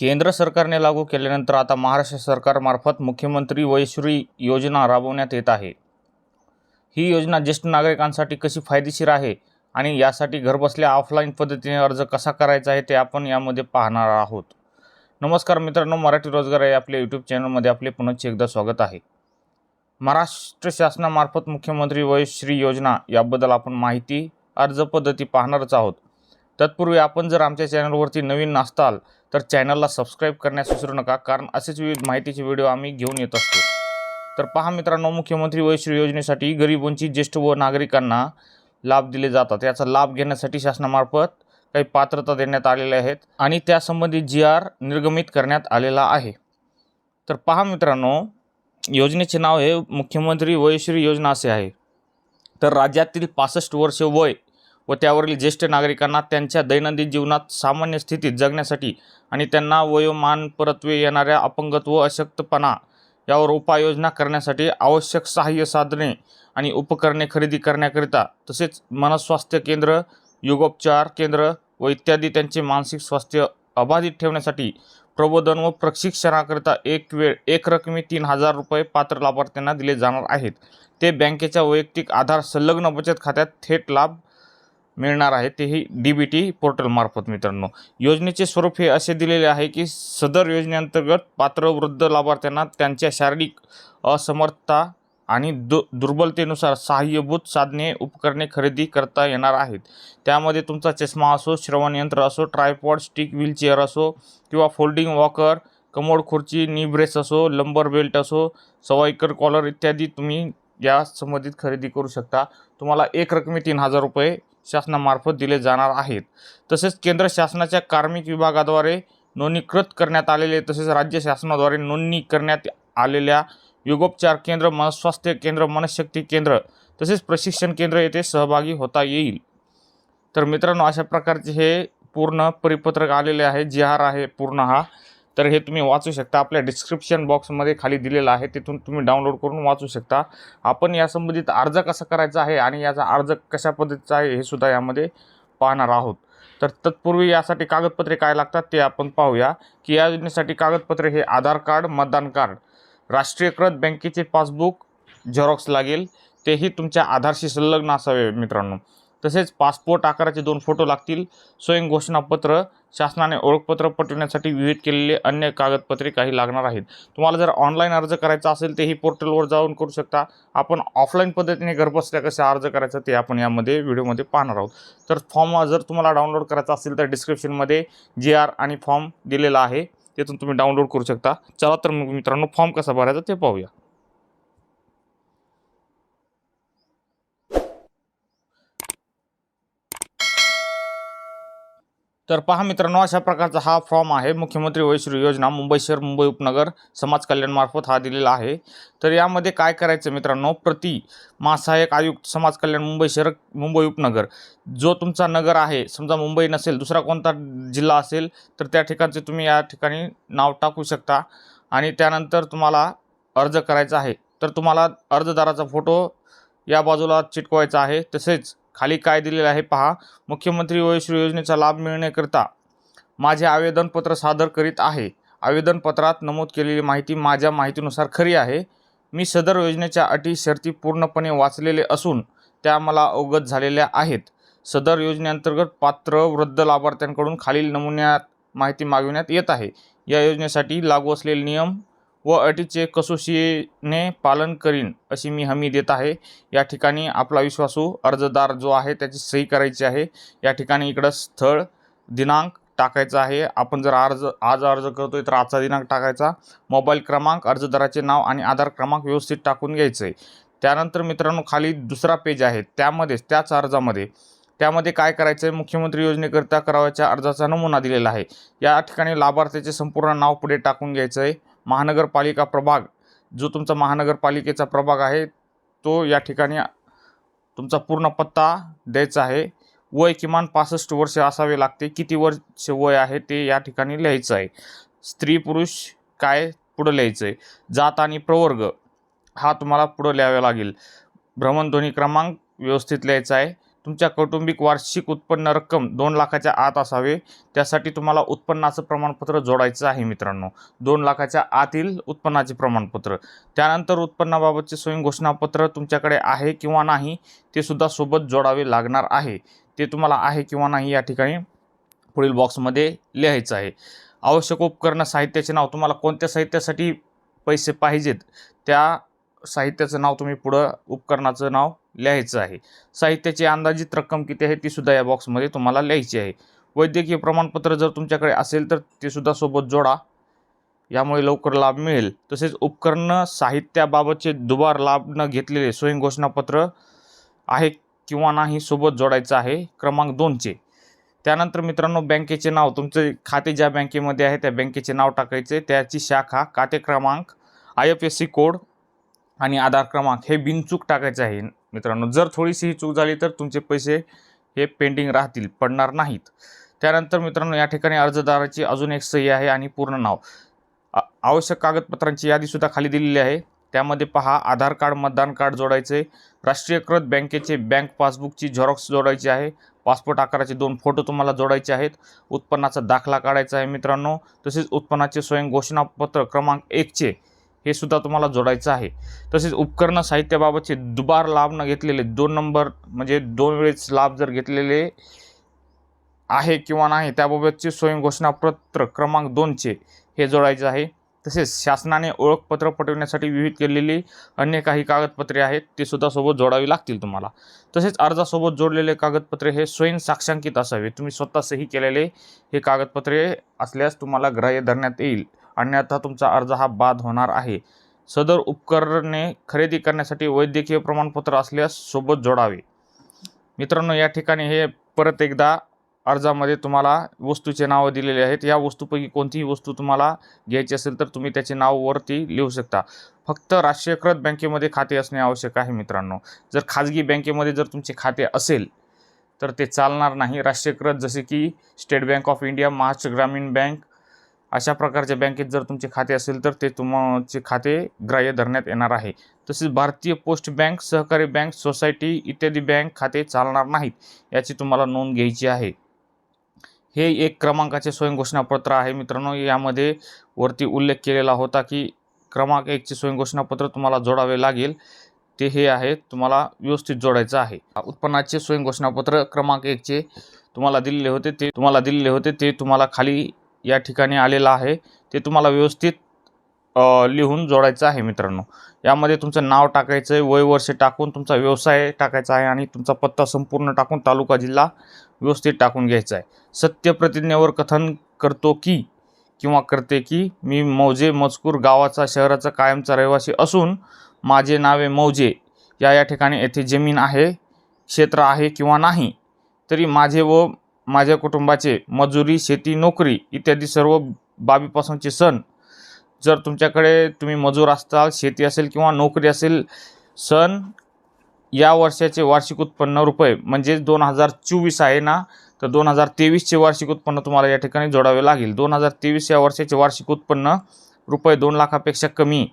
केंद्र सरकारने लागू केल्यानंतर आता महाराष्ट्र सरकारमार्फत मुख्यमंत्री वयश्री योजना राबवण्यात येत आहे. ही योजना ज्येष्ठ नागरिकांसाठी कशी फायदेशीर आहे आणि यासाठी घरबसल्या ऑफलाईन पद्धतीने अर्ज कसा करायचा आहे ते आपण यामध्ये पाहणार आहोत. नमस्कार मित्रांनो मराठी रोजगार या आपल्या यूट्यूब चॅनलमध्ये आपले पुनश्च एकदा स्वागत आहे. महाराष्ट्र शासनामार्फत मुख्यमंत्री वयश्री योजना याबद्दल आपण माहिती अर्ज पद्धती पाहणारच आहोत. तत्पूर्वी आपण जर आमच्या चॅनलवरती नवीन नसताल तर चॅनलला सबस्क्राईब करण्यास विसरू नका कारण असेच विविध माहितीचे व्हिडिओ आम्ही घेऊन येत असतो. तर पहा मित्रांनो मुख्यमंत्री वयश्री योजनेसाठी गरीब वंचित ज्येष्ठ व नागरिकांना लाभ दिले जातात. याचा लाभ घेण्यासाठी शासनामार्फत काही पात्रता देण्यात आलेल्या आहेत आणि त्यासंबंधी जी आर निर्गमित करण्यात आलेला आहे. तर पहा मित्रांनो योजनेचे नाव हे मुख्यमंत्री वयश्री योजना असे आहे. तर राज्यातील पासष्ट वर्ष वय व त्यावरील ज्येष्ठ नागरिकांना त्यांच्या दैनंदिन जीवनात सामान्य स्थितीत जगण्यासाठी आणि त्यांना वयोमानपरत्वे येणाऱ्या अपंगत्व अशक्तपणा यावर उपाययोजना करण्यासाठी आवश्यक सहाय्य साधने आणि उपकरणे खरेदी करण्याकरिता तसेच मनस्वास्थ्य केंद्र योगोपचार केंद्र व इत्यादी त्यांचे मानसिक स्वास्थ्य अबाधित ठेवण्यासाठी प्रबोधन व प्रशिक्षणाकरिता एक वेळ एक रकमी तीन हजार रुपये पात्र लाभार्थ्यांना दिले जाणार आहेत. ते बँकेच्या वैयक्तिक आधार संलग्न बचत खात्यात थेट लाभ मिळणार आहे. तेही डी बी टी पोर्टलमार्फत मित्रांनो. योजनेचे स्वरूप हे असे दिलेले आहे की सदर योजनेअंतर्गत पात्र वृद्ध लाभार्थ्यांना त्यांच्या शारीरिक असमर्थता आणि दु दुर्बलतेनुसार सहाय्यभूत साधने उपकरणे खरेदी करता येणार आहेत. त्यामध्ये तुमचा चष्मा असो श्रवणयंत्र असो ट्रायपॉड स्टिक व्हीलचेअर असो किंवा फोल्डिंग वॉकर कमोड खुर्ची नी ब्रेस असो लंबर बेल्ट असो सवाईकर कॉलर इत्यादी तुम्ही या संबंधित खरेदी करू शकता. तुम्हाला एक रकमी तीन हजार रुपये शासनामार्फत दिले जाणार आहेत. तसेच केंद्र शासनाच्या कार्मिक विभागाद्वारे नोंदणीकृत करण्यात आलेले तसेच राज्य शासनाद्वारे नोंदणी करण्यात आलेल्या योगोपचार केंद्र मनस्वास्थ्य केंद्र मनशक्ती केंद्र तसेच प्रशिक्षण केंद्र येथे सहभागी होता येईल. तर मित्रांनो अशा प्रकारचे हे पूर्ण परिपत्रक आलेले आहे. जी आर आहे पूर्ण हा तर हे तुम्ही वाचू शकता. आपल्या डिस्क्रिप्शन बॉक्समध्ये खाली दिलेलं आहे. तिथून तुम्ही डाउनलोड करून वाचू शकता. आपण या संबंधित अर्ज कसा करायचा आहे आणि याचा अर्ज कशा पद्धतीचा आहे हे सुद्धा यामध्ये पाहणार आहोत. तर तत्पूर्वी यासाठी कागदपत्रे काय लागतात ते आपण पाहूया. की या योजनेसाठी कागदपत्रे हे आधार कार्ड मतदान कार्ड राष्ट्रीयकृत बँकेचे पासबुक झेरॉक्स लागेल. तेही तुमच्या आधारशी संलग्न असावे मित्रांनो. तसेच पासपोर्ट आकाराचे दोन फोटो लागतील. स्वयं घोषणापत्र शासनाने ओळखपत्र पटवण्यासाठी विहित केलेले अन्य कागदपत्रे काही लागणार आहेत. तुम्हाला जर ऑनलाईन अर्ज करायचा असेल तेही पोर्टलवर जाऊन करू शकता. आपण ऑफलाईन पद्धतीने घरबसल्या कशा अर्ज करायचा ते आपण यामध्ये व्हिडिओमध्ये पाहणार आहोत. तर फॉर्म जर तुम्हाला डाउनलोड करायचा असेल तर डिस्क्रिप्शनमध्ये जी आर आणि फॉर्म दिलेला आहे. तिथून तुम्ही डाउनलोड करू शकता. चला तर मग मित्रांनो फॉर्म कसा भरायचा ते पाहूया. तर पहा मित्रांनो अशा प्रकारचा हा फॉर्म आहे. मुख्यमंत्री वैश्री योजना मुंबई शहर मुंबई उपनगर समाज कल्याणमार्फत हा दिलेला आहे. तर यामध्ये काय करायचं मित्रांनो प्रति महासहाय्यक आयुक्त समाज कल्याण मुंबई शहर मुंबई उपनगर. जो तुमचा नगर आहे समजा मुंबई नसेल दुसरा कोणता जिल्हा असेल तर त्या ठिकाणचे तुम्ही या ठिकाणी नाव टाकू शकता. आणि त्यानंतर तुम्हाला अर्ज करायचा आहे. तर तुम्हाला अर्जदाराचा फोटो या बाजूला चिटकवायचा आहे. तसेच खाली काय दिलेलं आहे पहा. मुख्यमंत्री वयश्री योजनेचा लाभ मिळण्याकरिता माझे आवेदनपत्र सादर करीत आहे. आवेदनपत्रात नमूद केलेली माहिती माझ्या माहितीनुसार खरी आहे. मी सदर योजनेच्या अटी शर्ती पूर्णपणे वाचलेले असून त्या मला अवगत झालेल्या आहेत. सदर योजनेअंतर्गत पात्र वृद्ध लाभार्थ्यांकडून खालील नमुन्यात माहिती मागविण्यात येत आहे. या योजनेसाठी लागू असलेले नियम व अटीचे कसोशीने पालन करीन अशी मी हमी देत आहे. या ठिकाणी आपला विश्वासू अर्जदार जो आहे त्याची सही करायची आहे. या ठिकाणी इकडं स्थळ दिनांक टाकायचा आहे. आपण जर अर्ज आज अर्ज करतोय तर आजचा दिनांक टाकायचा. मोबाईल क्रमांक अर्जदाराचे नाव आणि आधार क्रमांक व्यवस्थित टाकून घ्यायचं. आहे त्यानंतर मित्रांनो खाली दुसरा पेज आहे. त्यामध्येच त्याच अर्जामध्ये. त्यामध्ये काय करायचं आहे मुख्यमंत्री योजनेकरिता करावयाच्या अर्जाचा नमुना दिलेला आहे. या ठिकाणी लाभार्थ्याचे संपूर्ण नाव पुढे टाकून घ्यायचं आहे महानगरपालिका प्रभाग जो तुमचा महानगरपालिकेचा प्रभाग आहे तो या ठिकाणी तुमचा पूर्ण पत्ता द्यायचा आहे. वय किमान पासष्ट वर्षे असावे लागते. किती वर्ष वय आहे ते या ठिकाणी लिहायचं आहे. स्त्री पुरुष काय पुढं लिहायचं आहे? जात आणि प्रवर्ग हा तुम्हाला पुढं लिहावा लागेल. भ्रमणध्वनी क्रमांक व्यवस्थित लिहायचा आहे. तुमच्या कौटुंबिक वार्षिक उत्पन्न रक्कम दोन लाखाच्या आत असावे. त्यासाठी तुम्हाला उत्पन्नाचं प्रमाणपत्र जोडायचं आहे मित्रांनो. दोन लाखाच्या आतील उत्पन्नाचे प्रमाणपत्र. त्यानंतर उत्पन्नाबाबतचे स्वयं घोषणापत्र तुमच्याकडे आहे किंवा नाही ते सुद्धा सोबत जोडावे लागणार आहे. ते तुम्हाला आहे किंवा नाही या ठिकाणी पुढील बॉक्समध्ये लिहायचं आहे. आवश्यक उपकरण साहित्याचे नाव तुम्हाला कोणत्या साहित्यासाठी पैसे पाहिजेत? त्या साहित्याचं नाव तुम्ही पुढं उपकरणाचं नाव लिहायचं आहे. साहित्याची अंदाजित रक्कम किती आहे ती सुद्धा या बॉक्समध्ये तुम्हाला लिहायची आहे. वैद्यकीय प्रमाणपत्र जर तुमच्याकडे असेल तर ते सुद्धा सोबत जोडा. यामुळे लवकर लाभ मिळेल. तसेच उपकरणं साहित्याबाबतचे दुबार लाभ न घेतलेले स्वयं घोषणापत्र आहे किंवा नाही सोबत जोडायचं आहे क्रमांक दोनचे त्यानंतर मित्रांनो बँकेचे नाव तुमचे खाते ज्या बँकेमध्ये आहे त्या बँकेचे नाव टाकायचे. त्याची शाखा खाते क्रमांक I F S C code आणि आधार क्रमांक हे बिनचूक टाकायचे आहे. मित्रांनो जर थोडीशी ही चूक झाली तर तुमचे पैसे हे पेंडिंग राहतील पडणार नाहीत. त्यानंतर मित्रांनो या ठिकाणी अर्जदाराची अजून एक सही आहे आणि पूर्ण नाव. आवश्यक कागदपत्रांची यादीसुद्धा खाली दिलेली आहे. त्यामध्ये पहा आधार कार्ड मतदान कार्ड जोडायचे राष्ट्रीयकृत बँकेचे बँक पासबुकची झेरॉक्स जोडायची आहे पासपोर्ट आकाराचे दोन फोटो तुम्हाला जोडायचे आहेत उत्पन्नाचा दाखला काढायचा आहे मित्रांनो तसेच उत्पन्नाचे स्वयं घोषणापत्र क्रमांक एकचे हे सुद्धा तुम्हाला जोडायचं आहे. तसेच उपकरण साहित्याबाबतचे दुबार लाभ न घेतलेले दोन नंबर म्हणजे दोन वेळेस लाभ जर घेतलेले आहे किंवा नाही त्याबाबतचे स्वयं घोषणापत्र क्रमांक दोनचे हे जोडायचे आहे. तसेच शासनाने ओळखपत्र पटवण्यासाठी विहित केलेली अन्य काही कागदपत्रे आहेत ते सुद्धा सोबत जोडावी लागतील तुम्हाला. तसेच अर्जासोबत जोडलेले कागदपत्रे हे स्वयं साक्षांकित असावे. तुम्ही स्वतः सही केलेले हे कागदपत्रे असल्यास तुम्हाला ग्राह्य धरण्यात येईल. अन्यथा तुमचा अर्ज हा बाद होणार आहे. सदर उपकरणे खरेदी करण्यासाठी वैद्यकीय प्रमाणपत्र असल्यास सोबत जोडावे. मित्रांनो या ठिकाणी हे परत एकदा अर्जामध्ये तुम्हाला वस्तूचे नावं दिलेले आहेत. या वस्तूपैकी कोणतीही वस्तू तुम्हाला घ्यायची असेल तर तुम्ही त्याचे नाव वरती लिहू शकता. फक्त राष्ट्रीयकृत बँकेमध्ये खाते असणे आवश्यक आहे मित्रांनो. जर खाजगी बँकेमध्ये जर तुमचे खाते असेल तर ते चालणार नाही. राष्ट्रीयकृत जसे की State Bank of India Maharashtra ग्रामीण बँक अशा प्रकारच्या बँकेत जर तुमचे खाते असेल तर ते तुमचे खाते ग्राह्य धरण्यात येणार आहे. तसेच भारतीय पोस्ट बँक सहकारी बँक सोसायटी इत्यादी बँक खाते चालणार नाहीत याची तुम्हाला नोंद घ्यायची आहे. हे एक क्रमांकाचे स्वयंघोषणापत्र आहे. मित्रांनो यामध्ये वरती उल्लेख केलेला होता की क्रमांक एकचे स्वयंघोषणापत्र तुम्हाला जोडावे लागेल. ते हे आहे तुम्हाला व्यवस्थित जोडायचं आहे. उत्पन्नाचे स्वयंघोषणापत्र क्रमांक एकचे तुम्हाला दिलेले होते. ते तुम्हाला दिलेले होते. ते तुम्हाला खाली या ठिकाणी आलेलं आहे. ते तुम्हाला व्यवस्थित लिहून जोडायचं आहे मित्रांनो. यामध्ये तुमचं नाव टाकायचं आहे वय वर्ष टाकून तुमचा व्यवसाय टाकायचा आहे आणि तुमचा पत्ता संपूर्ण टाकून तालुका जिल्हा व्यवस्थित टाकून घ्यायचा आहे. सत्यप्रतिज्ञेवर कथन करतो की किंवा करते की मी मौजे मजकूर गावाचा शहराचा कायमचा रहिवासी असून माझे नावे मौजे. या या ठिकाणी येथे जमीन आहे क्षेत्र आहे किंवा नाही तरी माझे व माझ्या कुटुंबाचे मजुरी शेती नोकरी इत्यादी सर्व बाबीपासूनचे सण. जर तुमच्याकडे तुम्ही मजूर असताल शेती असेल किंवा नोकरी असेल सण या वर्षाचे वार्षिक उत्पन्न रुपये म्हणजे दोन हजार चोवीस आहे ना तर दोन हजार तेवीसचे वार्षिक उत्पन्न तुम्हाला या ठिकाणी जोडावे लागेल. दोन हजार तेवीस या वर्षाचे वार्षिक उत्पन्न रुपये दोन लाखापेक्षा कमी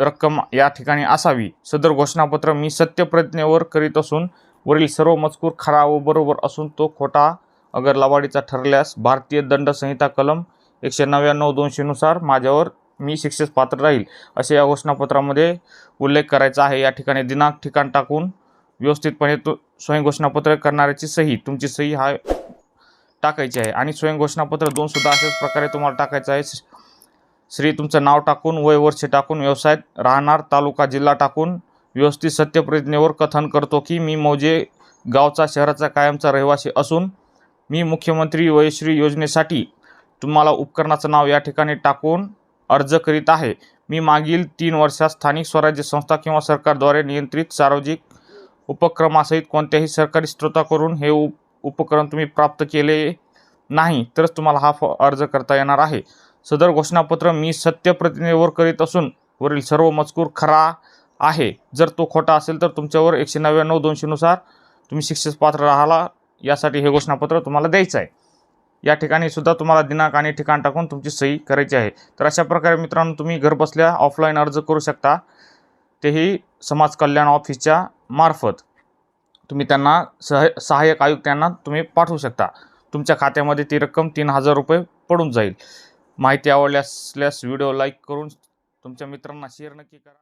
रक्कम या ठिकाणी असावी. सदर घोषणापत्र मी सत्यप्रज्ञेवर करीत असून वरील सर्व मजकूर खरा व बरोबर असून तो खोटा अगर लवाडीचा ठरल्यास भारतीय दंड संहिता कलम एकशे नव्याण्णव दोनशेनुसार माझ्यावर मी शिक्षेस पात्र राहील असे या घोषणापत्रामध्ये उल्लेख करायचा आहे. या ठिकाणी दिनांक ठिकाण टाकून व्यवस्थितपणे तो स्वयं घोषणापत्र करणाऱ्याची सही तुमची सही हा टाकायची आहे. आणि स्वयं घोषणापत्र दोन सुद्धा अशाच प्रकारे तुम्हाला टाकायचं आहे. श्री तुमचं नाव टाकून वय वर्ष टाकून व्यवसायात राहणार तालुका जिल्हा टाकून व्यवस्थित सत्यप्रतिज्ञेवर कथन करतो की मी मौजे गावचा शहराचा कायमचा रहिवासी असून मी मुख्यमंत्री वयश्री योजनेसाठी तुम्हाला उपकरणाचं नाव या ठिकाणी टाकून अर्ज करीत आहे. मी मागील तीन वर्षात स्थानिक स्वराज्य संस्था किंवा सरकारद्वारे नियंत्रित सार्वजनिक उपक्रमासहित कोणत्याही सरकारी स्रोताकडून हे उप उपकरण तुम्ही प्राप्त केले नाही तरच तुम्हाला हा फ अर्ज करता येणार आहे. सदर घोषणापत्र मी सत्यप्रतिज्ञेवर करीत असून वरील सर्व मजकूर खरा आहे. जर तो खोटा असेल तर तुमच्यावर एकशे नव्याण्णव दोनशेनुसार तुम्ही शिक्षेस पात्र राहाला यासाठी हे घोषणापत्र तुम्हाला द्यायचं आहे. या ठिकाणी सुद्धा तुम्हाला दिनांक आणि ठिकाण टाकून तुमची सही करायची आहे. तर अशा प्रकारे मित्रांनो तुम्ही घरबसल्या ऑफलाईन अर्ज करू शकता. तेही समाज कल्याण ऑफिसच्या मार्फत. तुम्ही त्यांना सह सहाय्यक आयुक्तांना तुम्ही पाठवू शकता. तुमच्या खात्यामध्ये ती रक्कम तीन हजार रुपये पडून जाईल. माहिती आवडल्यासल्यास व्हिडिओ लाईक करून तुमच्या मित्रांना शेअर नक्की करा.